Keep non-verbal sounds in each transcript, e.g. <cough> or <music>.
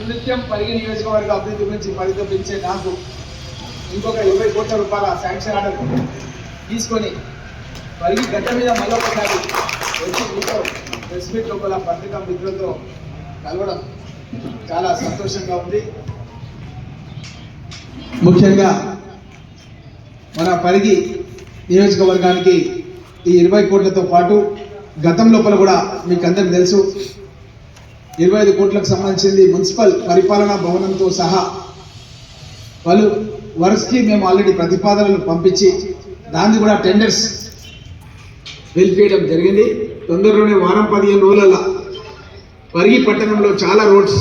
అనునిత్యం పరిగి నియోజకవర్గ అభివృద్ధి గురించి పరితపించే నాకు ఇంకొక ఇరవై కోట్ల రూపాయల శాంక్షన్ ఆర్డర్ తీసుకొని పరిగి గడ్డ మీద మళ్ళొకసారి వచ్చి మీతో ప్రెస్ మీట్ లోపల పత్రికా మిత్రులతో కలవడం చాలా సంతోషంగా ఉంది. ముఖ్యంగా మన పరిగి నియోజకవర్గానికి ఈ ఇరవై కోట్లతో పాటు గతం లోపల కూడా మీకు అందరికి తెలుసు. ఇరవై ఐదు కోట్లకు సంబంధించింది మున్సిపల్ పరిపాలనా భవనంతో సహా పలు వర్క్స్కి మేము ఆల్రెడీ ప్రతిపాదనలు పంపించి దాన్ని కూడా టెండర్స్ వెళ్ళిపోయడం జరిగింది. తొందరలోనే వారం పదిహేను రోజుల పరిగి పట్టణంలో చాలా రోడ్స్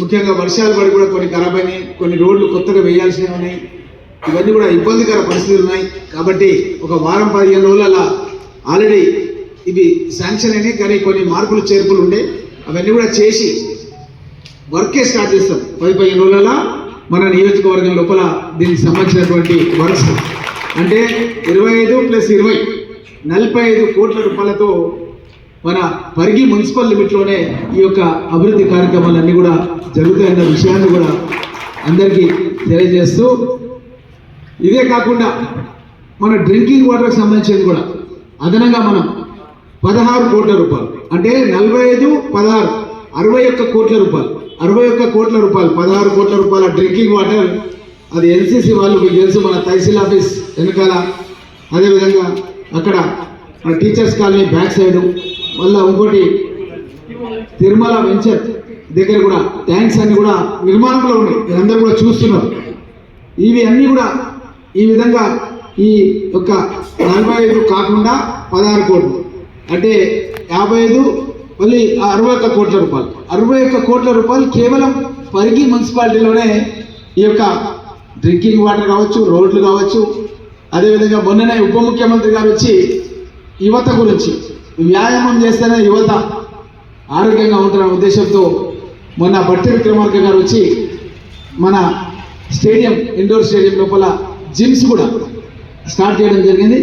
ముఖ్యంగా వర్షాలు పడి కూడా కొన్ని ఖరాబ్ అయినాయి. కొన్ని రోడ్లు కొత్తగా వేయాల్సినవి ఉన్నాయి. ఇవన్నీ కూడా ఇబ్బందికర పరిస్థితులు ఉన్నాయి. కాబట్టి ఒక వారం పదిహేను రోజుల ఆల్రెడీ ఇవి శాంక్షన్ అయినాయి. కానీ కొన్ని మార్పులు చేర్పులు ఉండే అవన్నీ కూడా చేసి వర్కే స్టార్ట్ చేస్తాం. పది పదిహేను రోజుల మన నియోజకవర్గం లోపల దీనికి సంబంధించినటువంటి వర్క్స్ అంటే ఇరవై ఐదు ప్లస్ ఇరవై నలభై ఐదు కోట్ల రూపాయలతో మన పరిగి మున్సిపల్ లిమిట్లోనే ఈ యొక్క అభివృద్ధి కార్యక్రమాలన్నీ కూడా జరుగుతాయన్న విషయాన్ని కూడా అందరికీ తెలియజేస్తూ ఇదే కాకుండా మన డ్రింకింగ్ వాటర్కి సంబంధించింది కూడా. అదనంగా మనం పదహారు కోట్ల రూపాయలు అంటే నలభై ఐదు పదహారు. అరవై ఒక్క కోట్ల రూపాయలు. అరవై ఒక్క కోట్ల రూపాయలు. పదహారు కోట్ల రూపాయల డ్రింకింగ్ వాటర్. అది ఎన్సీసీ వాళ్ళు మీకు తెలుసు మన తహసీల్ ఆఫీస్ వెనకాల. అదేవిధంగా అక్కడ మన టీచర్స్ కాలనీ బ్యాక్ సైడ్. మళ్ళీ ఇంకోటి తిరుమల వెంచర్ దగ్గర కూడా ట్యాంక్స్ అన్ని కూడా నిర్మాణంలో ఉన్నాయి. మీరందరూ కూడా చూస్తున్నారు. ఇవి అన్నీ కూడా ఈ విధంగా ఈ యొక్క నలభై ఐదు కాకుండా పదహారు కోట్లు. అంటే యాభై ఐదు మళ్ళీ అరవై ఒక్క కోట్ల రూపాయలు. అరవై ఒక్క కోట్ల రూపాయలు కేవలం పరిగి మున్సిపాలిటీలోనే ఈ యొక్క డ్రింకింగ్ వాటర్ కావచ్చు రోడ్లు కావచ్చు అదేవిధంగా మొన్ననే ఉప ముఖ్యమంత్రి గారు వచ్చి యువత గురించి వ్యాయామం చేస్తేనే యువత ఆరోగ్యంగా ఉంటున్న ఉద్దేశంతో మొన్న భట్టి విక్రమార్క గారు వచ్చి మన స్టేడియం ఇండోర్ స్టేడియం లోపల జిమ్స్ కూడా స్టార్ట్ చేయడం జరిగింది.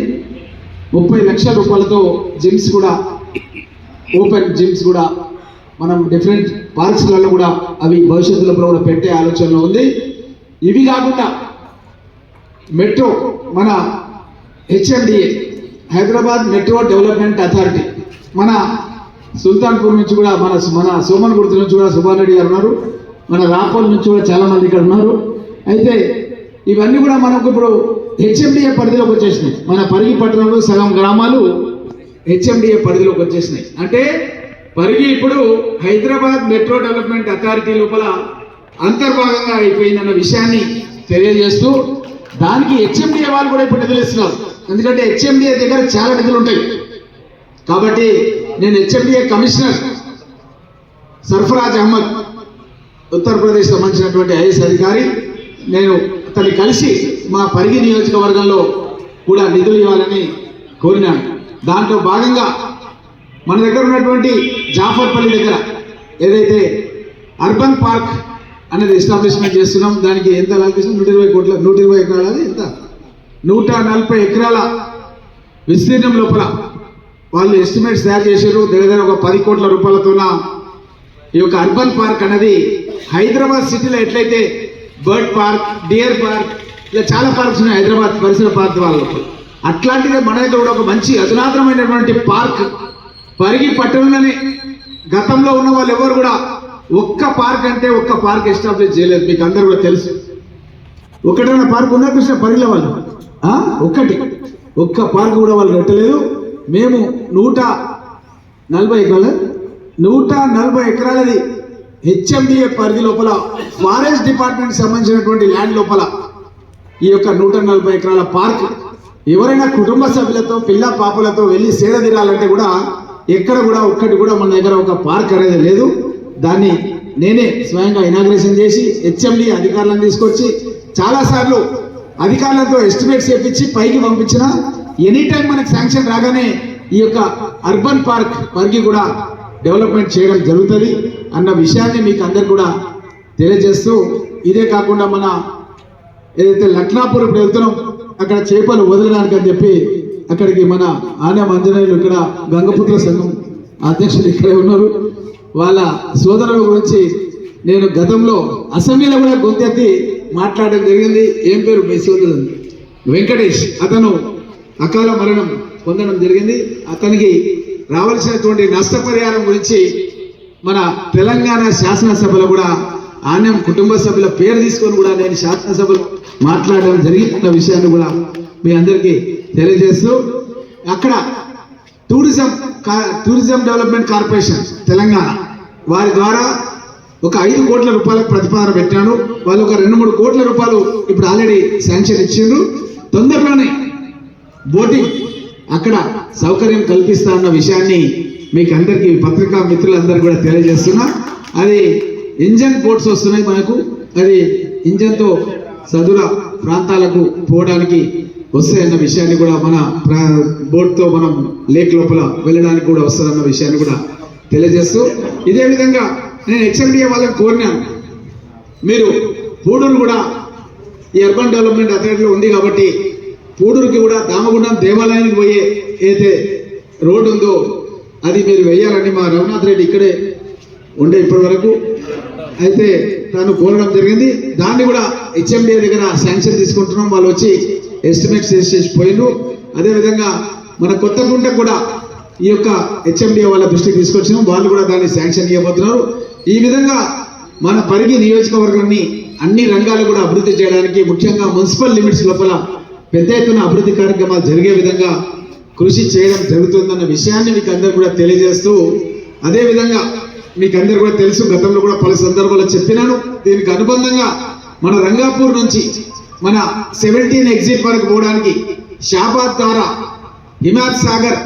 ముప్పై లక్షల రూపాయలతో జిమ్స్ కూడా ఓపెన్ జిమ్స్ కూడా మనం డిఫరెంట్ పార్క్స్లలో కూడా అవి భవిష్యత్తులో కూడా పెట్టే ఆలోచనలో ఉంది. ఇవి కాకుండా మెట్రో మన HMDA Hyderabad metro development authority మన సుల్తాన్పూర్ నుంచి కూడా మన మన సోమన్ గుర్తు నుంచి కూడా సుభాన్ రెడ్డి గారు ఉన్నారు. మన రాపల్ నుంచి కూడా చాలా మంది ఇక్కడ ఉన్నారు. అయితే ఇవన్నీ కూడా మనకు ఇప్పుడు హెచ్ఎండిఏ పరిధిలోకి వచ్చేసినాయి. మన పరిగి పట్టణంలో సగం గ్రామాలు హెచ్ఎండిఏ పరిధిలోకి వచ్చేసినాయి. అంటే పరిగి ఇప్పుడు హైదరాబాద్ మెట్రో డెవలప్మెంట్ అథారిటీ లోపల అంతర్భాగంగా అయిపోయిందన్న విషయాన్ని తెలియజేస్తూ దానికి హెచ్ఎండిఏ వాళ్ళు కూడా ఇప్పుడు నిధులు ఇస్తున్నారు ఎందుకంటే హెచ్ఎండిఏ దగ్గర చాలా నిధులు ఉంటాయి. కాబట్టి నేను హెచ్ఎండిఏ కమిషనర్ సర్ఫరాజ్ అహ్మద్ ఉత్తరప్రదేశ్ సంబంధించినటువంటి ఐఎస్ అధికారి నేను అతన్ని కలిసి మా పరిగి నియోజకవర్గంలో కూడా నిధులు ఇవ్వాలని కోరినాను దాంట్లో భాగంగా మన దగ్గర ఉన్నటువంటి జాఫర్పల్లి దగ్గర ఏదైతే అర్బన్ పార్క్ అనేది ఎస్టాబ్లిష్మెంట్ చేస్తున్నాం దానికి ఎంత లాగేసాం నూట ఇరవై కోట్ల నూట ఇరవై ఎకరాల అది ఎంత? నూట నలభై ఎకరాల విస్తీర్ణం లోపల వాళ్ళు ఎస్టిమేట్స్ తయారు చేశారు. దగ్గర ఒక పది కోట్ల రూపాయలతోన ఈ యొక్క అర్బన్ పార్క్ అనేది హైదరాబాద్ సిటీలో ఎట్లయితే బర్డ్ పార్క్ డియర్ పార్క్ ఇలా చాలా పార్క్స్ ఉన్నాయి హైదరాబాద్ పరిసర పార్క్ వాళ్ళకు అట్లాంటిదే మన దగ్గర కూడా ఒక మంచి అధునాతనమైనటువంటి పార్క్. పరిగి పట్టణంలోనే గతంలో ఉన్న వాళ్ళు ఎవరు కూడా ఒక్క పార్క్ అంటే ఒక్క పార్క్ ఎస్టాబ్లిష్ చేయలేదు. మీకు అందరు కూడా తెలుసు. ఒకటైనా పార్క్ ఉందా కృష్ణ? పరిగిల వాళ్ళు. ఒక్కటి ఒక్క పార్క్ కూడా వాళ్ళు కట్టలేదు. మేము నూట నలభై ఎకరాల నూట నలభై ఎకరాలది హెచ్ఎండిఏ పరిధి లోపల ఫారెస్ట్ డిపార్ట్మెంట్ సంబంధించినటువంటి ల్యాండ్ లోపల ఈ యొక్క నూట నలభై ఎకరాల పార్క్ ఎవరైనా కుటుంబ సభ్యులతో పిల్ల పాపలతో వెళ్ళి సేద తీరాలంటే కూడా ఎక్కడ కూడా ఒక్కటి కూడా మన దగ్గర ఒక పార్క్ అనేది లేదు. దాన్ని నేనే స్వయంగా ఇనాగ్రేషన్ చేసి హెచ్ఎండి అధికారులను తీసుకొచ్చి చాలాసార్లు అధికారులతో ఎస్టిమేట్స్ చేపించి పైకి పంపించిన. ఎనీ టైం మనకు శాంక్షన్ రాగానే ఈ యొక్క అర్బన్ పార్క్ వరకు కూడా డెవలప్మెంట్ చేయడం జరుగుతుంది. అన్న విషయాన్ని మీకు అందరు కూడా తెలియజేస్తూ ఇదే కాకుండా మన ఏదైతే లక్నాపూర్ ఇప్పుడు వెళ్తున్నాం అక్కడ చేపలు వదలడానికి అని చెప్పి అక్కడికి మన ఆనం అంజనేయులు ఇక్కడ గంగపుత్ర సంఘం అధ్యక్షులు ఇక్కడే ఉన్నారు. వాళ్ళ సోదరుల గురించి నేను గతంలో అసెంబ్లీలో కూడా గొంతెత్తి మాట్లాడడం జరిగింది. ఏం పేరు మీ సోదరుడు? వెంకటేష్. అతను అకాల మరణం పొందడం జరిగింది. అతనికి రావాల్సినటువంటి నష్టపరిహారం గురించి మన తెలంగాణ శాసనసభలో కూడా ఆన్యం కుటుంబ సభ్యుల పేరు తీసుకొని కూడా నేను శాసనసభలో మాట్లాడడం జరిగిన విషయాన్ని కూడా మీ అందరికీ తెలియజేస్తూ అక్కడ టూరిజం కా- టూరిజం డెవలప్మెంట్ కార్పొరేషన్ తెలంగాణ వారి ద్వారా ఒక ఐదు కోట్ల రూపాయలకు ప్రతిపాదన పెట్టాను వాళ్ళు ఒక రెండు మూడు కోట్ల రూపాయలు ఇప్పుడు ఆల్రెడీ శాంక్షన్ ఇచ్చిండ్రు. తొందరలోనే బోటింగ్ అక్కడ సౌకర్యం కల్పిస్తా అన్న విషయాన్ని మీకు అందరికీ పత్రికా మిత్రులందరికీ కూడా తెలియజేస్తున్నా. అది ఇంజన్ పోర్ట్స్ వస్తున్నాయి మనకు. అది ఇంజన్తో సదుర ప్రాంతాలకు పోవడానికి వస్తాయన్న విషయాన్ని కూడా మన బోట్తో మనం లేక్ లోపల వెళ్ళడానికి కూడా వస్తుందన్న విషయాన్ని కూడా తెలియజేస్తూ. ఇదే విధంగా నేను హెచ్ఎండిఏ వాళ్ళకి కోరినాను. మీరు పూడూరు కూడా ఈ అర్బన్ డెవలప్మెంట్ అథారిటీలో ఉంది కాబట్టి పూడూరుకి కూడా దామగుండం దేవాలయానికి పోయే ఏదైతే రోడ్డు ఉందో అది మీరు వేయాలని మా రఘునాథ్ రెడ్డి ఇక్కడే ఉండే ఇప్పటి వరకు. అయితే తాను కోరడం జరిగింది. దాన్ని కూడా హెచ్ఎండిఏ దగ్గర శాంక్షన్ తీసుకుంటున్నాం. వాళ్ళు వచ్చి ఎస్టిమేట్స్ చేసి పోయిండ్రు. అదేవిధంగా మన కొత్తగుంట కూడా ఈ యొక్క హెచ్ఎండిఏ వాళ్ళ దృష్టికి తీసుకొచ్చినాం. వాళ్ళు కూడా దాన్ని శాంక్షన్ ఇవ్వబోతున్నారు. ఈ విధంగా మన పరిగి నియోజకవర్గాన్ని అన్ని రంగాలు కూడా అభివృద్ధి చేయడానికి ముఖ్యంగా మున్సిపల్ లిమిట్స్ లోపల పెద్ద ఎత్తున అభివృద్ధి కార్యక్రమాలు జరిగే విధంగా కృషి చేయడం జరుగుతుందన్న విషయాన్ని మీకు అందరు కూడా తెలియజేస్తూ అదేవిధంగా మీకు అందరు కూడా తెలుసు గతంలో కూడా పలు సందర్భాల్లో చెప్పినాను. దీనికి అనుబంధంగా మన రంగాపూర్ నుంచి మన సెవెంటీన్ ఎగ్జిట్ వరకు పోవడానికి షాబాద్ ద్వారా హిమాద్ సాగర్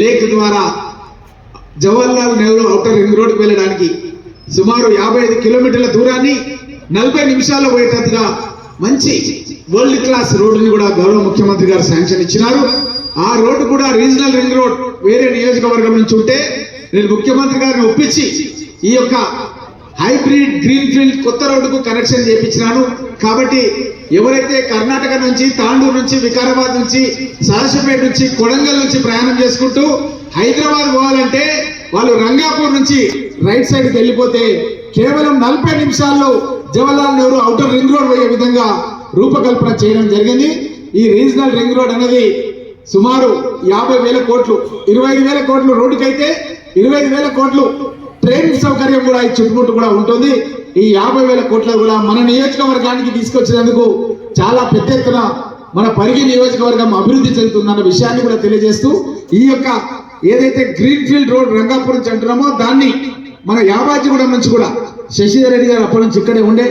లేక్ ద్వారా జవహర్లాల్ నెహ్రూ అవుటర్ రింగ్ రోడ్కి వెళ్ళడానికి సుమారు యాభై ఐదు కిలోమీటర్ల దూరాన్ని నలభై నిమిషాల్లో పోయేటట్టుగా మంచి వరల్డ్ క్లాస్ రోడ్డుని కూడా గౌరవ ముఖ్యమంత్రి గారు శాంక్షన్ ఇచ్చినారు. ఆ రోడ్డు కూడా రీజనల్ రింగ్ రోడ్ వేరే నియోజకవర్గం నుంచి ఉంటే నేను ముఖ్యమంత్రి గారిని ఒప్పించి ఈ యొక్క హైబ్రిడ్ గ్రీన్ ఫీల్డ్ కొత్త రోడ్డుకు కనెక్షన్ చేయించినాను కాబట్టి ఎవరైతే కర్ణాటక నుంచి తాండూరు నుంచి వికారాబాద్ నుంచి సహసపేట నుంచి కొడంగల్ నుంచి ప్రయాణం చేసుకుంటూ హైదరాబాద్ పోవాలంటే వాళ్ళు రంగాపూర్ నుంచి రైట్ సైడ్కి వెళ్ళిపోతే కేవలం నలభై నిమిషాల్లో Jawaharlal Nehru outer ring road పోయే విధంగా రూపకల్పన చేయడం జరిగింది. ఈ రీజనల్ రింగ్ రోడ్ అనేది సుమారు యాభై వేల కోట్లు ఇరవై ఐదు వేల కోట్లు రోడ్డుకైతే ఇరవై ఐదు వేల కోట్లు ట్రైన్ సౌకర్యం కూడా ఈ చుట్టుముట్టు కూడా ఉంటుంది. ఈ యాభై వేల కోట్ల కూడా మన నియోజకవర్గానికి తీసుకొచ్చినందుకు చాలా పెద్ద ఎత్తున మన పరిగి నియోజకవర్గం అభివృద్ధి చెందుతుందన్న విషయాన్ని కూడా తెలియజేస్తూ ఈ యొక్క ఏదైతే గ్రీన్ ఫీల్డ్ రోడ్ రంగాపురం నుంచి అంటున్నామో దాన్ని మన యాబాజీగూడెం నుంచి కూడా శశిధర్ రెడ్డి గారు అప్పటి నుంచి ఇక్కడే ఉండే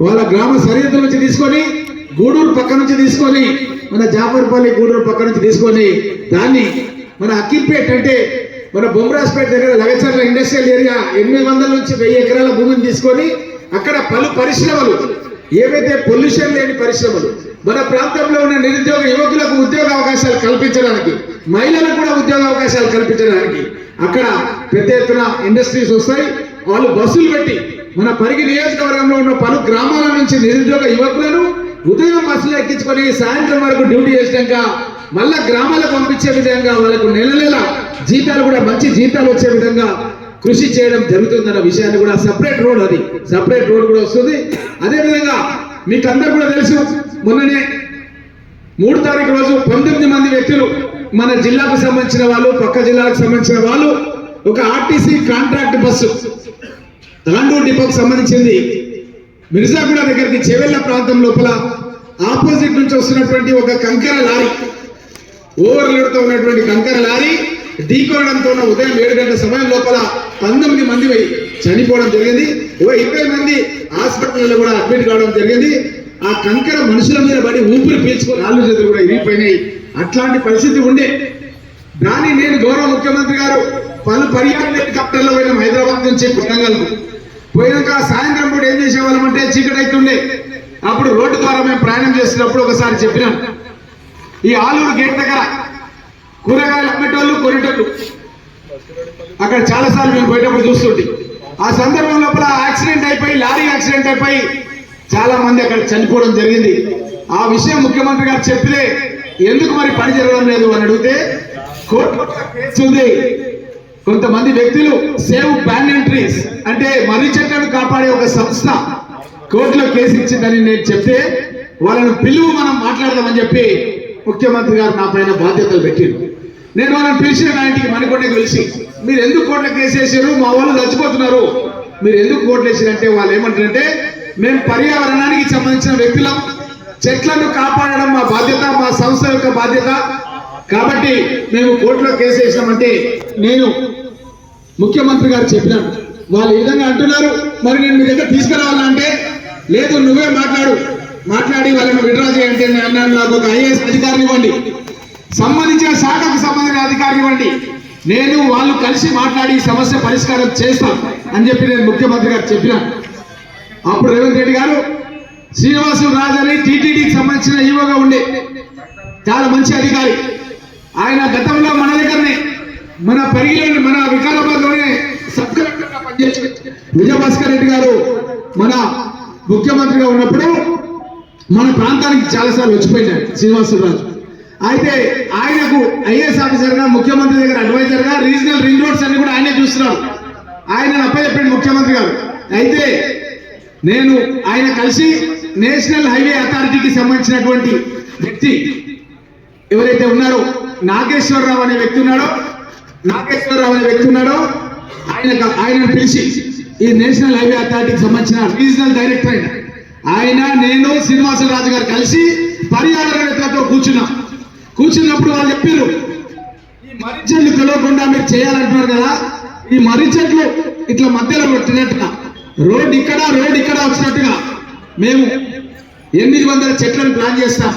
వాళ్ళ గ్రామ సరిహద్దు నుంచి తీసుకొని గూడూరు పక్క నుంచి తీసుకొని మన జాఫర్పల్లి గూడూరు పక్క నుంచి తీసుకొని దాన్ని మన అక్కిపేట్ అంటే మన బొమ్మరాజ్పేట దగ్గర లగచర్ల ఇండస్ట్రియల్ ఏరియా ఎనిమిది వందల నుంచి వెయ్యి ఎకరాల భూమిని తీసుకొని అక్కడ పలు పరిశ్రమలు ఏవైతే పొల్యూషన్ లేని పరిశ్రమలు మన ప్రాంతంలో ఉన్న నిరుద్యోగ యువకులకు ఉద్యోగ అవకాశాలు కల్పించడానికి మహిళలకు కూడా ఉద్యోగ అవకాశాలు కల్పించడానికి అక్కడ పెద్ద ఎత్తున ఇండస్ట్రీస్ వస్తాయి. వాళ్ళు బస్సులు పెట్టి మన పరిగి నియోజకవర్గంలో ఉన్న పలు గ్రామాల నుంచి నిరుద్యోగ యువకులను ఉదయం బస్సులు ఎక్కించుకొని సాయంత్రం వరకు డ్యూటీ చేసినాక మళ్ళా గ్రామాలకు పంపించే విధంగా వాళ్ళకు నెల నెల జీతాలు కూడా మంచి జీతాలు వచ్చే విధంగా కృషి చేయడం జరుగుతుందన్న విషయాన్ని కూడా సపరేట్ రోడ్ అది. సపరేట్ రోడ్ కూడా వస్తుంది. అదేవిధంగా మీకు అందరు కూడా తెలుసు మొన్ననే మూడు తారీఖు రోజు పంతొమ్మిది మంది వ్యక్తులు మన జిల్లాకు సంబంధించిన వాళ్ళు పక్క జిల్లాకు సంబంధించిన వాళ్ళు ఒక ఆర్టీసీ కాంట్రాక్ట్ బస్సు తాండూరు డిపోకి సంబంధించింది. మిర్జాగూడ దగ్గరికి చెవెళ్ళ ప్రాంతం లోపల ఆపోజిట్ నుంచి వస్తున్నటువంటి ఒక కంకర లారీ ఓవర్లోడ్తో ఉన్నటువంటి కంకర లారీ ఢీకోవడంతో ఉదయం ఏడు గంటల సమయం లోపల పంతొమ్మిది మంది చనిపోవడం జరిగింది. ఓ ఇరవై మంది హాస్పిటల్లో కూడా అడ్మిట్ కావడం జరిగింది. ఆ కంకర మనుషుల మీద పడి ఊపిరి పీల్చుకొని కాళ్ళు చేతులు కూడా ఇరిగిపోయినాయి. అట్లాంటి పరిస్థితి ఉండే. దాన్ని నేను గౌరవ ముఖ్యమంత్రి గారు పలు పర్యాటక హెలికాప్టర్లో పోయినాం హైదరాబాద్ నుంచి కొడంగల్కు పోయినాక సాయంత్రం పూట ఏం చేసేవాళ్ళం అంటే చీకటి అవుతుండే అప్పుడు రోడ్డు ద్వారా మేము ప్రయాణం చేసినప్పుడు ఒకసారి చెప్పినాం ఈ ఆలూరు గేట్ దగ్గర కూరగాయలు అమ్మేటోళ్ళు కొనేటోళ్ళు. అక్కడ చాలా సార్లు మేము పోయేటప్పుడు చూస్తుంటే. ఆ సందర్భం లోపల యాక్సిడెంట్ అయిపోయి లారీ యాక్సిడెంట్ అయిపోయి చాలా మంది అక్కడ చనిపోవడం జరిగింది. ఆ విషయం ముఖ్యమంత్రి గారు చెప్తే ఎందుకు మరి పని జరగడం లేదు? అని అడిగితే కోర్టు కేసు ఉంది. కొంతమంది వ్యక్తులు సేవ్ బ్యాన్ అంటే మర్రి చెట్లను కాపాడే ఒక సంస్థ కోర్టులో కేసు ఇచ్చిందని నేను చెప్తే వాళ్ళను పిలువు మనం మాట్లాడదామని చెప్పి ముఖ్యమంత్రి గారు నా పైన బాధ్యతలు పెట్టిండు నేను వాళ్ళని పిలిచిన నా ఇంటికి మణికొండకి పిలిచి మీరు ఎందుకు కోర్టులో కేసు వేసారు మా వాళ్ళు చచ్చిపోతున్నారు. మీరు ఎందుకు కోర్టులు వేసారంటే వాళ్ళు ఏమంటారంటే మేము పర్యావరణానికి సంబంధించిన వ్యక్తులం. చెట్లను కాపాడడం మా బాధ్యత మా సంస్థ యొక్క బాధ్యత. కాబట్టి మేము కోర్టులో కేసు వేసినామంటే నేను ముఖ్యమంత్రి గారు చెప్పినాను వాళ్ళు ఈ విధంగా అంటున్నారు. మరి నేను మీ దగ్గర తీసుకురావాలంటే లేదు నువ్వే మాట్లాడు. మాట్లాడి వాళ్ళని విడ్రా చేయండి నేను అన్నాను. నాకు ఒక ఐఏఎస్ అధికారి ఇవ్వండి. సంబంధించిన శాఖకు సంబంధించిన అధికారిని ఇవ్వండి. నేను వాళ్ళు కలిసి మాట్లాడి ఈ సమస్య పరిష్కారం చేస్తాం అని చెప్పి నేను ముఖ్యమంత్రి గారు చెప్పినాను అప్పుడు రేవంత్ రెడ్డి గారు శ్రీనివాసు రాజు అని టీటీడీకి సంబంధించిన ఈవోగా ఉండే. చాలా మంచి అధికారి. ఆయన గతంలో మన దగ్గరనే మన పరిగిలోని మన వికారాబాద్లోనే సబ్ పనిచేసే పనిచేసి విజయభాస్కర్ రెడ్డి గారు మన ముఖ్యమంత్రిగా ఉన్నప్పుడు మన ప్రాంతానికి చాలాసార్లు వచ్చిపోయినాడు శ్రీనివాసరాజు అయితే ఆయనకు ఐఏఎస్ ఆఫీసర్గా ముఖ్యమంత్రి దగ్గర అడ్వైజర్గా రీజనల్ రింగ్ రోడ్స్ అన్ని కూడా ఆయనే చూస్తున్నాడు. ఆయన అప్పచెప్పాడు ముఖ్యమంత్రి గారు. అయితే నేను ఆయన కలిసి నేషనల్ హైవే అథారిటీకి సంబంధించినటువంటి వ్యక్తి ఎవరైతే ఉన్నారో నాగేశ్వరరావు అనే వ్యక్తి ఉన్నాడో నాగేశ్వరరావు అనే వ్యక్తి ఉన్నాడో. ఆయన ఆయనను పిలిచి ఈ నేషనల్ హైవే అథారిటీకి సంబంధించిన రీజనల్ డైరెక్టర్ ఆయన ఆయన నేను శ్రీనివాసరాజు గారు కలిసి పర్యావరణతో కూర్చున్నాం. కూర్చున్నప్పుడు వాళ్ళు చెప్పారు ఈ మర్రి చెట్లు కలవకుండా మీరు చేయాలంటున్నారు కదా. ఈ మర్రి చెట్లు ఇట్లా మధ్యలో పెట్టినట్టుగా రోడ్ ఇక్కడ రోడ్ ఇక్కడ వచ్చినట్టుగా మేము ఎనిమిది వందల చెట్లను ప్లాన్ చేస్తాం.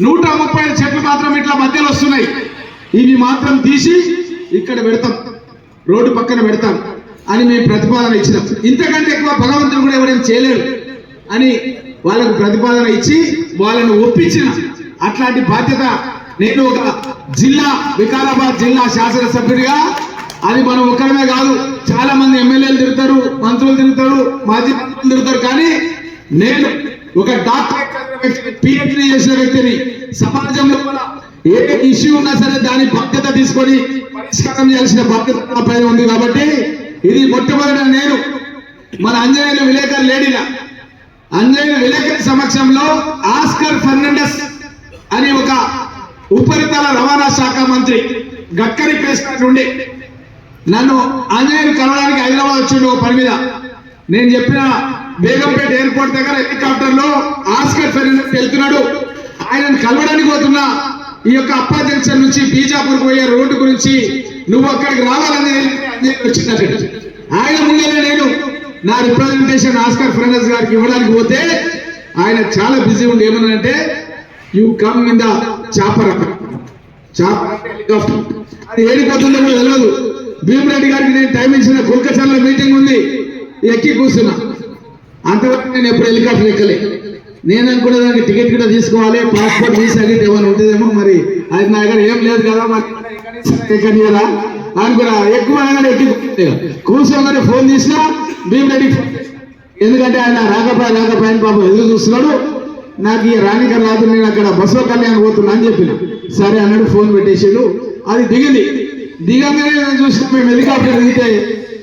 నూట ముప్పై చెట్లు మాత్రం ఇట్లా మధ్యలో వస్తున్నాయి. ఇవి మాత్రం తీసి ఇక్కడ పెడతాం. రోడ్డు పక్కన పెడతాం అని మేము ప్రతిపాదన ఇచ్చినాం. ఇంతకంటే ఎక్కువ భగవంతుడు కూడా ఎవరైనా చేయలేడు అని వాళ్ళకు ప్రతిపాదన ఇచ్చి వాళ్ళను ఒప్పించిన అట్లాంటి బాధ్యత నేను ఒక జిల్లా వికారాబాద్ జిల్లా శాసనసభ్యుడిగా అది మనం ఒక్కడమే కాదు చాలా మంది ఎమ్మెల్యేలు తిరుగుతారు మంత్రులు తిరుగుతారు మాజీ మంత్రులు తిరుగుతారు కానీ నేను ఒక డాక్టరేట్ పిహెచ్డి చేసిన వ్యక్తిని సమాజంలో కూడా ఏ ఇష్యూ ఉన్నా సరే దాని బాధ్యత తీసుకొని పరిష్కారం చేయాల్సిన బాధ్యత పైన ఉంది కాబట్టి ఇది మొట్టమొదట నేను మన అంజనేయులు విలేకరు లేడీగా అంజనేయులు విలేకరి సమక్షంలో ఆస్కర్ ఫెర్నాండస్ అని ఒక ఉపరితల రవాణా శాఖ మంత్రి గడ్కరీ ప్రెసిడెంట్ ఉండి నన్ను ఆంజనేయులు కలవడానికి హైదరాబాద్ వచ్చిండు ఒక పని మీద. నేను చెప్పిన బేగంపేట ఎయిర్పోర్ట్ దగ్గర హెలికాప్టర్లో ఆస్కర్ ఫెర్నాండస్ వెళ్తున్నాడు. ఆయనను కలవడానికి పోతున్నా. ఈ యొక్క అప్పా జంక్షన్ నుంచి బీజాపూర్ పోయే రోడ్డు గురించి నువ్వు అక్కడికి రావాలని వచ్చినట్టు వచ్చిందట. ఆయన ముందే నేను నా రిప్రజెంటేషన్ ఆస్కర్ ఫ్రెండర్స్ గారికి ఇవ్వడానికి పోతే ఆయన చాలా బిజీ ఉండి ఏమన్నానంటే you come in the chopper అది ఏడిపోతుందో కూడా తెలియదు భీమరెడ్డి గారికి నేను టైం ఇచ్చిన కుల్కచర్ల మీటింగ్ ఉంది. ఎక్కి కూర్చున్నా. అంతవరకు నేను ఎప్పుడు హెలికాప్టర్ ఎక్కలే. నేను అనుకునే దానికి టికెట్ కూడా తీసుకోవాలి పాస్పోర్ట్ వీసా గిట్ ఏమైనా ఉంటుందేమో మరి. అది నా దగ్గర ఏం లేదు కదా మరి. ఎక్కనియరా అనుకున్నా ఎక్కువ ఎక్కి కూర్చోగానే ఫోన్ తీసినా భీమరెడ్డి ఫోన్ ఎందుకంటే ఆయన రాకపోయా రాకపోయా అని పాపం ఎదురు చూస్తున్నాడు. నాకు ఈ రానిక రాదు నేను అక్కడ బసవ కళ్యాణ్ పోతున్నా అని చెప్పిన. సరే అన్నాడు ఫోన్ పెట్టేసాడు. అది దిగింది. దిగంగానే నేను చూసిన మేము హెలికాప్టర్ దిగితే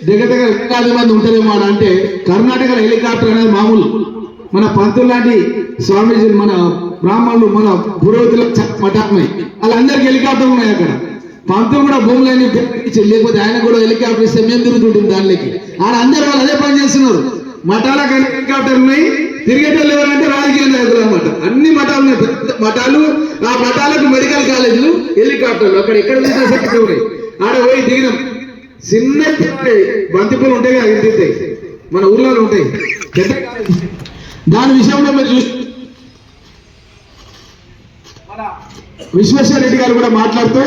దగ్గర దగ్గర వేలాది మంది ఉంటారేమో అని అంటే కర్ణాటకలో హెలికాప్టర్ అనేది మామూలు. మన పంతులు లాంటి స్వామీజీలు మన బ్రాహ్మణులు మన పురోహితులు మఠాత్మై వాళ్ళందరికీ హెలికాప్టర్ ఉన్నాయి అక్కడ. పంతులు కూడా భూములని లేకపోతే ఆయన కూడా హెలికాప్టర్ ఇస్తే మేము తిరుగుతుంటుంది దానిలోకి. ఆడ అందరూ వాళ్ళు అదే పని చేస్తున్నారు. మఠాల హెలికాప్టర్ ఉన్నాయి. తిరిగేటోళ్ళు ఎవరంటే రాజకీయ నాయకులు అనమాట అన్ని మఠాలు ఉన్నాయి. పెద్ద మఠాలు ఆ మఠాలకు మెడికల్ కాలేజీలు హెలికాప్టర్లు. అక్కడ ఎక్కడ చూసినా ఉన్నాయి ఆడ పోయి దిగినాం. చిన్న బంతిపూలు ఉంటాయి కదా ఇంటి మన ఊర్లో ఉంటాయి. పెద్ద కాలేజీ. దాని విషయంలో మీరు చూసి విశ్వేశ్వర రెడ్డి గారు కూడా మాట్లాడుతూ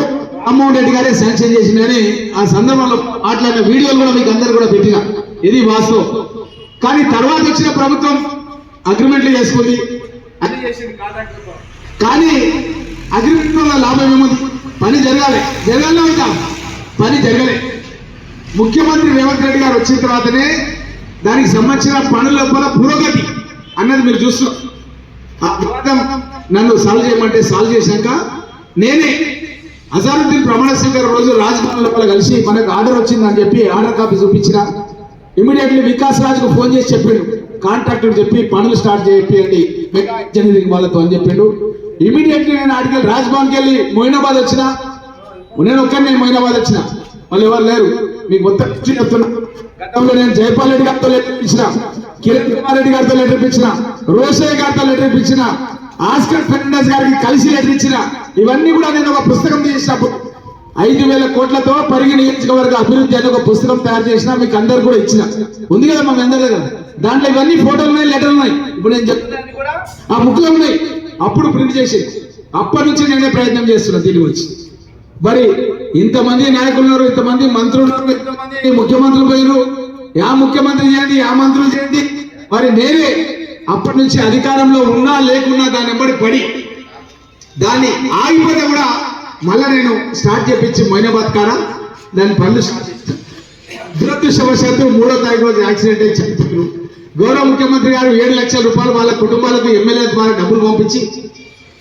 రామ్మోహన్ రెడ్డి గారే శాంక్షన్ చేసిందని ఆ సందర్భంలో మాట్లాడిన వీడియోలు కూడా మీకు అందరు కూడా పెట్టిన. ఇది వాస్తవం. కానీ తర్వాత వచ్చిన ప్రభుత్వం అగ్రిమెంట్లు చేసుకుంది. అన్ని చేసింది. కానీ అగ్రిమెంట్ వల్ల లాభం ఏముంది? పని జరగాలి. జరగాలనే ఇంకా పని జరగలే. ముఖ్యమంత్రి రేవంత్ రెడ్డి గారు వచ్చిన తర్వాతనే దానికి సంబంధించిన పనుల పురోగతి అన్నది మీరు చూస్తున్నారు ఆ వివాదం నన్ను సాల్వ్ చేయమంటే సాల్వ్ చేశాక నేనే అజారుద్దీన్ ప్రమాణ స్వీకారం రోజు రాజభవన్ లోపల కలిసి మనకు ఆర్డర్ వచ్చిందని చెప్పి ఆర్డర్ కాపీ చూపించిన. ఇమీడియట్లీ వికాస్ రాజ్కు ఫోన్ చేసి చెప్పాడు. కాంట్రాక్టర్ చెప్పి పనులు స్టార్ట్ చేయండి. మెగా ఇంజనీరింగ్ వాళ్ళతో అని చెప్పిండు. ఇమీడియట్లీ నేను ఆడికి రాజ్భవన్కి వెళ్ళి మొయినాబాద్ వచ్చిన. నేను ఒక్కరిని మొయినాబాద్ వచ్చిన. వాళ్ళు ఎవరు లేరు. మీకు మొత్తం చెప్తున్నా. గతంలో నేను జైపాల్ రెడ్డి గారితో ఇచ్చిన కిరణ్ కుమార్ రెడ్డి గారితో లెటర్ ఇప్పించిన రోషయ్య గారితో లెటర్ ఇప్పించిన ఆస్కర్ ఫెర్నాండస్ గారికి కలిసి లెటర్ ఇచ్చిన ఇవన్నీ కూడా నేను ఒక పుస్తకం తీసినప్పుడు ఐదు వేల కోట్లతో పరిగి నియోజకవర్గ అభివృద్ధి అని ఒక పుస్తకం తయారు చేసిన మీకు అందరు కూడా ఇచ్చిన. ఉంది కదా మా అందరి దగ్గర? దాంట్లో ఇవన్నీ ఫోటోలు ఉన్నాయి లెటర్లు ఉన్నాయి. ఇప్పుడు నేను చెప్తాను కూడా ఆ బుక్లో ఉన్నాయి. అప్పుడు ప్రింట్ చేసి అప్పటి నుంచి నేనే ప్రయత్నం చేస్తున్నా దీని గురించి. మరి ఇంతమంది నాయకులు ఉన్నారు ఇంతమంది మంత్రులు ఉన్నారు ఇంతమంది ముఖ్యమంత్రులు పోయినారు యా ముఖ్యమంత్రి చేయండి యా మంత్రులు చేయండి. మరి నేనే అప్పటి నుంచి అధికారంలో ఉన్నా లేకున్నా దాని ఎంబడి పడి దాన్ని ఆగిపోతే కూడా మళ్ళా నేను స్టార్ట్ చేపించి మొయినాబాద్ కాడ దాని పనులు స్టార్ట్ దురదృష్టవశాత్తు మూడో తారీఖు రోజు యాక్సిడెంట్ అయి చనిపోయారు గౌరవ ముఖ్యమంత్రి గారు ఏడు లక్షల రూపాయలు వాళ్ళ కుటుంబాలకు ఎమ్మెల్యే ద్వారా డబ్బులు పంపించి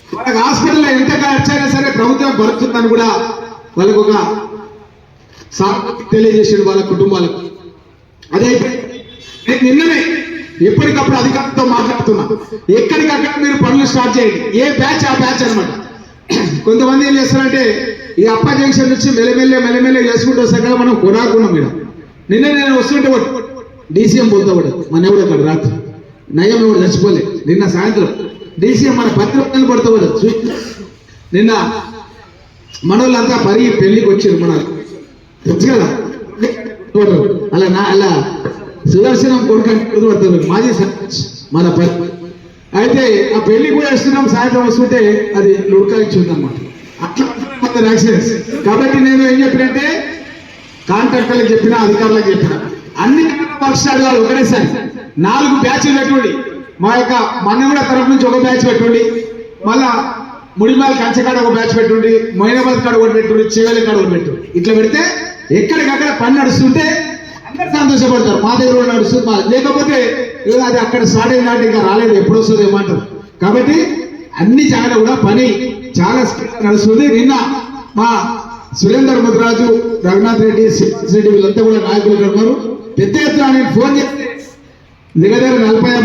వాళ్ళకి హాస్పిటల్లో ఎంత ఖర్చైనా సరే ప్రభుత్వం భరుతుందని కూడా వాళ్ళకు ఒక తెలియజేసాడు వాళ్ళ కుటుంబాలకు. అదే నేను నిన్ననే ఎప్పటికప్పుడు అధికారులతో మాట్లాడుతున్నా. ఎక్కడికక్కడ మీరు పనులు స్టార్ట్ చేయండి. ఏ బ్యాచ్ ఆ బ్యాచ్ అనమాట కొంతమంది ఏం చేస్తారంటే ఈ అప్ప జంక్షన్ నుంచి మెల్లమెల్లె మెల్లమెల్లె చేసుకుంటూ వస్తే కదా మనం కొనాకున్నాం మీరు నిన్న నేను వస్తుంటే డీసీఎం పోతా కూడా మన ఎవడు అక్కడ రాత్రి. నయం ఎవడు చచ్చిపోలే. నిన్న సాయంత్రం. డీసీఎం మన పత్రికలు పడతా కూడా చూ- నిన్న మనోళ్ళంతా పరిగి పెళ్ళికి వచ్చారు మన తెలుసు కదా? అలా నా అలా సుదర్శనం కొడుకు గుర్తుపడతారు మాజీ సర్పంచ్ మన పని అయితే ఆ పెళ్ళి కూడా వేస్తున్నాం సాయంత్రం వస్తుంటే అది లుడ్కాయిచ్చి ఉందన్నమాట అట్లా యాక్సిడెంట్స్ కాబట్టి నేను ఏం చెప్పినంటే కాంట్రాక్టర్లకు చెప్పిన అధికారులకు చెప్పిన అన్ని వర్షాలు కాదు ఒకటేసారి నాలుగు బ్యాచ్లు పెట్టుకోండి. మా యొక్క మన్నగూడ తరఫు నుంచి ఒక బ్యాచ్ పెట్టుకోండి. మళ్ళా ముడిమాల కంచకాడ ఒక బ్యాచ్ పెట్టుండి మొయినాబాద్ కాడ ఒకటి పెట్టుండి చివరి కాడ ఒకటి పెట్టు ఇట్లా పెడితే ఎక్కడికక్కడ పని నడుస్తుంటే అందరు సంతోషపడతారు. మా దగ్గర నడుస్తుంది మా లేకపోతే ఏదో అది అక్కడ స్టార్ట్ అయినట్టు ఇంకా రాలేదు ఎప్పుడు వస్తుంది ఏమంటారు కాబట్టి అన్ని జాగాలో కూడా పని చాలా నడుస్తుంది. నిన్న మా సురేందర్ ముద్రాజు రఘునాథ్ రెడ్డి శ్రీనివాస్ రెడ్డి వీళ్ళంతా కూడా నాయకులు ఉన్నారు. పెద్ద ఎత్తున నేను ఫోన్ చేస్తే దగ్గర దగ్గర నలభై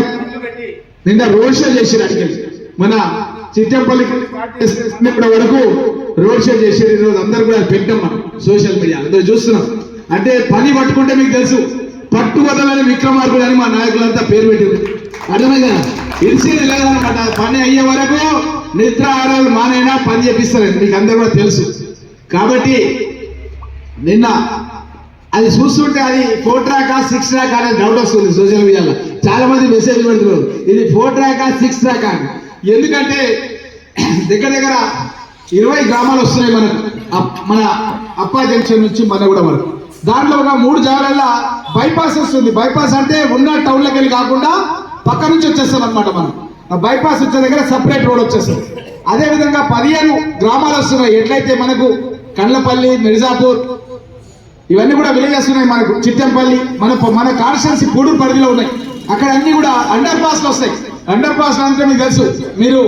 నిన్న రోడ్ షో చేసారు అడిగారు మన చిట్టంపల్లి వరకు రోడ్ షో చేసారు ఈరోజు అందరు కూడా పెట్టాం మనం. సోషల్ మీడియా అందరూ చూస్తున్నాం. అంటే పని పట్టుకుంటే మీకు తెలుసు పట్టుబదలని విక్రమార్కుడు అని మా నాయకులంతా పేరు పెట్టారు అర్థమైందా ఇరిసేది లేదనమాట పని అయ్యే వరకు నిద్ర ఆరాలు మానైనా పని చేపిస్తారని మీకు అందరూ కూడా తెలుసు. కాబట్టి నిన్న అది చూస్తుంటే అది ఫోర్ ట్రాకా సిక్స్ ట్రాక్ అనే డౌట్ వస్తుంది సోషల్ మీడియాలో. చాలా మంది మెసేజ్ పెడుతున్నారు. ఇది ఫోర్ ట్రాకా సిక్స్ ట్రాకా అని. ఎందుకంటే <clears throat> దగ్గర దగ్గర ఇరవై గ్రామాలు వస్తున్నాయి మనకు. మన అప్పా జంక్షన్ నుంచి మన కూడా మనకు దాంట్లో ఒక మూడు జాగాలలో బైపాస్ వస్తుంది బైపాస్ అంటే ఉన్న టౌన్లోకి వెళ్ళి కాకుండా పక్క నుంచి వచ్చేస్తాం అనమాట మనం. ఆ బైపాస్ వచ్చే దగ్గర సపరేట్ రోడ్ వచ్చేస్తుంది అదే విధంగా పదిహేను గ్రామాలు వస్తున్నాయి. ఎట్లయితే మనకు కండ్లపల్లి మిర్జాపూర్ ఇవన్నీ కూడా విలేజెస్ ఉన్నాయి మనకు. చిట్టంపల్లి మన మన కాన్స్టెన్సీ కూడూరు పరిధిలో ఉన్నాయి. అక్కడ అన్ని కూడా అండర్ పాస్ వస్తాయి. అండర్ పాస్ అంటే మీకు తెలుసు. మీరు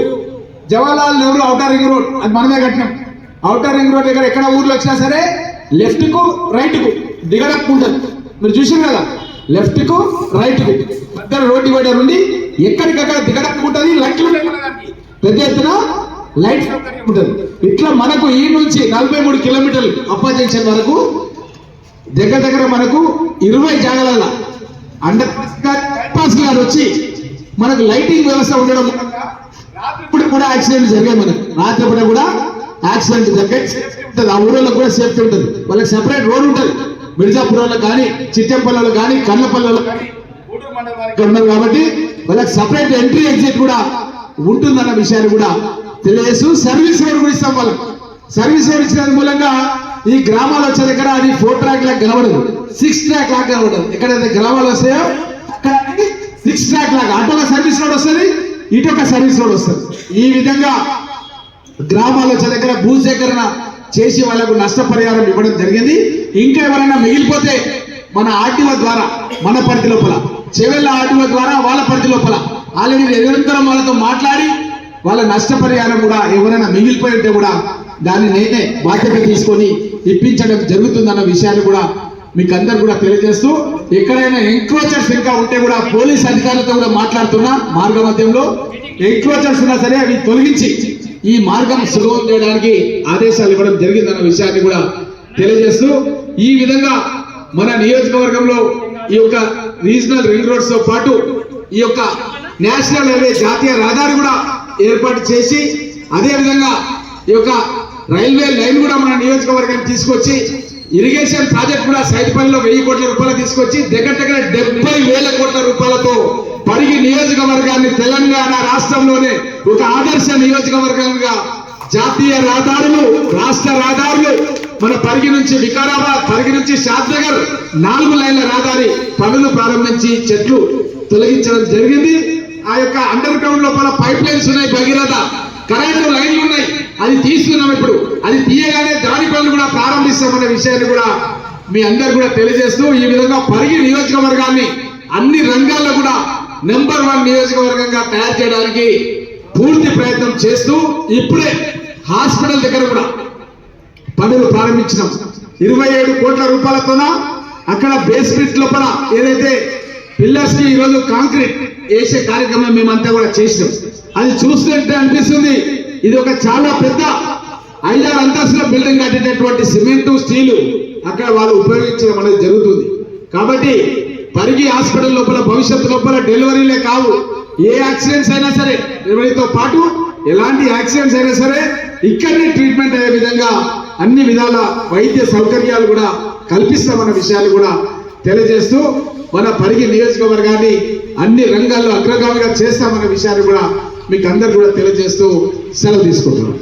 Jawaharlal Nehru outer ring road అది మనమే కట్టినాం. అవుటర్ రింగ్ రోడ్ దగ్గర ఎక్కడ ఊర్లో వచ్చినా సరే లెఫ్ట్కు రైట్కు దిగడానికి ఉంటుంది మీరు చూసారు కదా? లెఫ్ట్కు రైట్కు మధ్య రోడ్ డివైడర్ ఉండి ఎక్కడికక్కడ దిగడానికి ఉంటుంది లైట్లు పెద్ద ఎత్తున లైట్ ఉంటుంది ఇట్లా మనకు ఈ నుంచి నలభై మూడు కిలోమీటర్లు అప్పా జంక్షన్ వరకు దగ్గర దగ్గర మనకు ఇరవై జాగాల అండర్ పాస్ గారు వచ్చి మనకు లైటింగ్ వ్యవస్థ ఉండడం మూలంగా కూడా యాక్సిడెంట్ జరిగాయి మనకు. రాత్రిపూట కూడా యాక్సిడెంట్ జరిగాయి సేఫ్టీ ఉంటుంది. ఆ ఊళ్ళో కూడా సేఫ్టీ ఉంటుంది. వాళ్ళకి సెపరేట్ రోడ్ ఉంటుంది. మిర్జాపురంలో కానీ చిట్టెంపల్లిలో కానీ కన్నపల్లిలో కానీ ఉన్నారు కాబట్టి వాళ్ళకి సపరేట్ ఎంట్రీ ఎగ్జిట్ కూడా ఉంటుందన్న విషయాన్ని కూడా తెలియజేస్తూ సర్వీస్ రోడ్ కూడా ఇస్తాం వాళ్ళకి. సర్వీస్ రోడ్ ఇచ్చిన మూలంగా ఈ గ్రామాలు వచ్చే దగ్గర అది ఫోర్ ట్రాక్ లాగా కనబడదు. సిక్స్ ట్రాక్ లాగా కనబడదు. ఎక్కడైతే గ్రామాలు వస్తాయో అక్కడ సిక్స్ ట్రాక్ లాగా. అటు ఒక సర్వీస్ రోడ్ వస్తుంది ఇటు ఒక సర్వీస్ రోడ్ వస్తుంది. ఈ విధంగా గ్రామాల్లో దగ్గర భూసేకరణ చేసి వాళ్ళకు నష్టపరిహారం ఇవ్వడం జరిగింది. ఇంకా ఎవరైనా మిగిలిపోతే మన ఆర్టీఓ ద్వారా మన పరిధి లోపల చెవెళ్ళ ఆర్టీఓ ద్వారా వాళ్ళ పరిధి లోపల ఆల్రెడీ నిరంతరం వాళ్ళతో మాట్లాడి వాళ్ళ నష్టపరిహారం కూడా ఎవరైనా మిగిలిపోయి ఉంటే కూడా దాన్ని నేనే బాధ్యత తీసుకొని ఇప్పించడం జరుగుతుందన్న విషయాన్ని కూడా మీకు అందరు కూడా తెలియజేస్తూ ఎక్కడైనా ఎంక్రోచర్స్ ఇంకా ఉంటే కూడా పోలీస్ అధికారులతో కూడా మాట్లాడుతున్నా మార్గ మధ్యంలో. ఎంక్రోచర్స్ ఉన్నా సరే అవి తొలగించి ఈ మార్గం సులభం చేయడానికి ఆదేశాలు ఇవ్వడం జరిగిందన్న విషయాన్ని కూడా తెలియజేస్తూ ఈ విధంగా మన నియోజకవర్గంలో ఈ యొక్క రీజనల్ రింగ్ రోడ్స్తో పాటు ఈ యొక్క నేషనల్ హైవే జాతీయ రహదారి కూడా ఏర్పాటు చేసి అదే విధంగా ఈ యొక్క రైల్వే లైన్ కూడా మన నియోజకవర్గానికి తీసుకొచ్చి ఇరిగేషన్ ప్రాజెక్ట్ కూడా సైడ్ పనిలో వెయ్యి కోట్ల రూపాయలు తీసుకొచ్చి దగ్గర దగ్గర డెబ్బై వేల కోట్ల రూపాయలు నియోజకవర్గాన్ని తెలంగాణ రాష్ట్రంలోనే ఒక ఆదర్శ నియోజకవర్గంగా జాతీయ రహదారులు రాష్ట్ర రహదారులు మన పరిగి నుంచి వికారాబాద్ పరిగి నుంచి షాద్నగర్ నాలుగు లైన్ల రహదారి పనులు ప్రారంభించి చెట్లు తొలగించడం జరిగింది. ఆ యొక్క అండర్ గ్రౌండ్ లోపల పైప్ లైన్స్ ఉన్నాయి భగీరథ. కరెంటు లైన్లు ఉన్నాయి. అది తీస్తున్నాం ఇప్పుడు. అది తీయగానే దాని పనులు కూడా ప్రారంభిస్తామనే విషయాన్ని కూడా మీ అందరు కూడా తెలియజేస్తూ ఈ విధంగా పరిగి నియోజకవర్గాన్ని అన్ని రంగాల్లో కూడా నెంబర్ వన్ నియోజకవర్గంగా తయారు చేయడానికి పూర్తి ప్రయత్నం చేస్తూ ఇప్పుడే హాస్పిటల్ దగ్గర కూడా పనులు ప్రారంభించినాం. ఇరవై ఏడు కోట్ల రూపాయలతోన అక్కడ బేస్మెంట్ లోపల ఏదైతే పిల్లర్స్కి ఈరోజు కాంక్రీట్ వేసే కార్యక్రమం మేమంతా కూడా చేసినాం. అది చూస్తుంటే అనిపిస్తుంది ఇది ఒక చాలా పెద్ద ఐదారు అంతస్తుల బిల్డింగ్ కట్టేటటువంటి సిమెంట్ స్టీలు అక్కడ వాళ్ళు ఉపయోగించడం అనేది జరుగుతుంది. కాబట్టి పరిగి హాస్పిటల్ లోపల భవిష్యత్తు లోపల డెలివరీలే కావు. ఏ యాక్సిడెంట్స్ అయినా సరే డెలివరీతో పాటు ఎలాంటి యాక్సిడెంట్స్ అయినా సరే ఇక్కడనే ట్రీట్మెంట్ అయ్యే విధంగా అన్ని విధాల వైద్య సౌకర్యాలు కూడా కల్పిస్తామన్న విషయాలు కూడా తెలియజేస్తూ మన పరిగి నియోజకవర్గాన్ని అన్ని రంగాల్లో అగ్రగామిగా చేస్తామన్న విషయాన్ని కూడా మీకు అందరు కూడా తెలియజేస్తూ సెలవు తీసుకుంటున్నాం.